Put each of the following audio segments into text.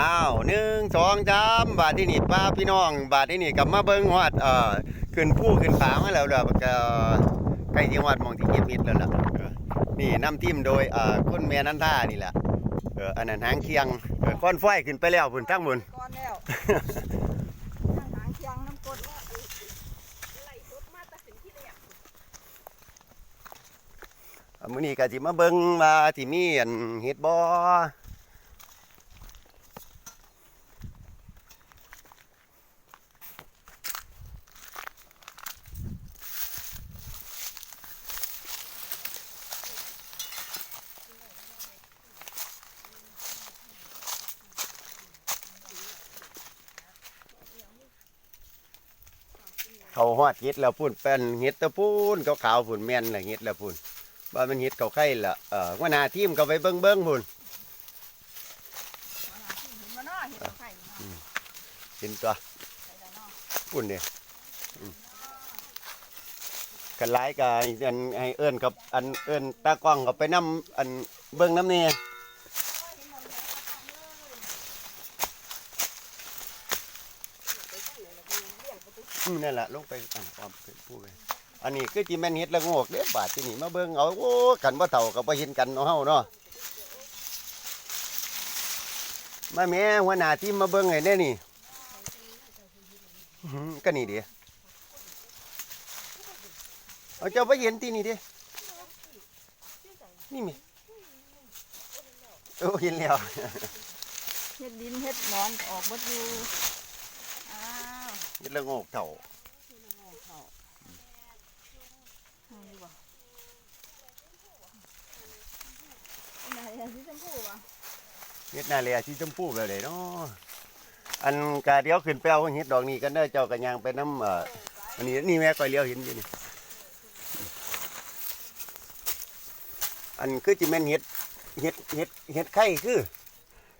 อ้าวหนึ่งสองสามบาทที่นี่ป้าพี่น้อง บาทที่นี่กลับมาเบิ้งฮอดเอ่อขึ้นผู้ขึ้นผามาแล้วเด้อก็ใกล้ที่ฮอดหมองที่เก็บเห็ดแล้วล่ะเออนี่นำทีมโดยเอ่อคุณแม่นันท่านี่แหละเอออันนั้นหางเคียงเออก้อนฝ้ายขึ้นไปแล้วพุ่นทั้งบุญก้อนแล้วทางหางเคียงน้ำกรดแล้วไหลสุดมาตัดสินที่แรกมื้อนี้ก็สิมาเบิ่งว่าสิมีอันเฮ็ดบ่ เขาฮอดเฮ็ดแล้วพุ่นเป็นเฮ็ดตะปูนขาวๆพุ่นแม่นแหละเฮ็ดแล้วพุ่นว่ามันเฮ็ดเขาไข่ละเอ่อว่าหน้าทีมก็ไปเบิ่งๆพุ่นเห็นมาเนาะเห็นเอาไข่เนาะเห็นตัวไข่แล้วเนาะพุ่นนี่อืมกันหลายก็อันให้เอิ้นกับอันเอิ้นตากล้องก็ไปนํอันเบิ่งน้ำนี่อื นั่นแหละลงไปอะอ้อมขึ้นผู้ไปอันนี้คือที่แม่นเฮ็ดละโงกเด้บาดที่นี่มาเบิ่งเอาโอ้กันบ่เฒ่าก็บ่เห็นกันเนาะเฮาเนาะมาแม่หัวหน้าทีมมาเบิ่งให้แน่นี่ก็นี่ดิเอาเจ้าไปเห็นที่นี่ดินี่มีโอ้เห็นแล้วเฮ็ดดินเฮ็ดหนอนออกหมดอยู่ เฮ็ดละโงกเฒ่าเขาเอาดีกว่าอันไหนอะสีชมพูวะเฮ็ดหน้าแลสีชมพูแบบใดเนาะอันกาเดียวขึ้นไปเอาเฮ็ดดอกนี้กันเด้อเจ้าก็ย่างไปน้ำเอ่ออันนี้นี่แม่ก็เลี้ยวเห็นอยู่นี่อันคือจิแม่นเฮ็ดเฮ็ดเฮ็ดเฮ็ดไข่คือ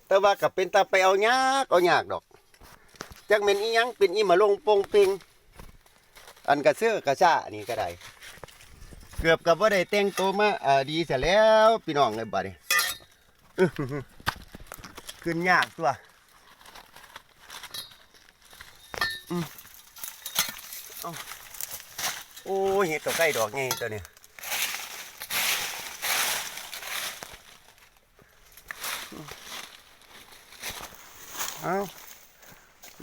แต่ว่าก็เป็นตาไปเอายากเอายากดอก จักแม่นอีหยังเป็นอีมาลงโปงเปงอันกระเสื้อกระซ่านี่ก็ได้ เกือบกับว่าได้แต่งตัวมาอ่าดีเสียแล้วพี่น้องเลยบัดนี้อื้อหือขึ้นยากตัวอืมเอาโอ้เห็ดตัวใกล้ดอกไงตัวเนี้ยเอาว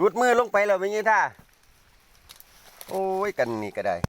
รุดมือลงไปแล้วเป็นไงท่าโอ้ยกันนี่ก็ได้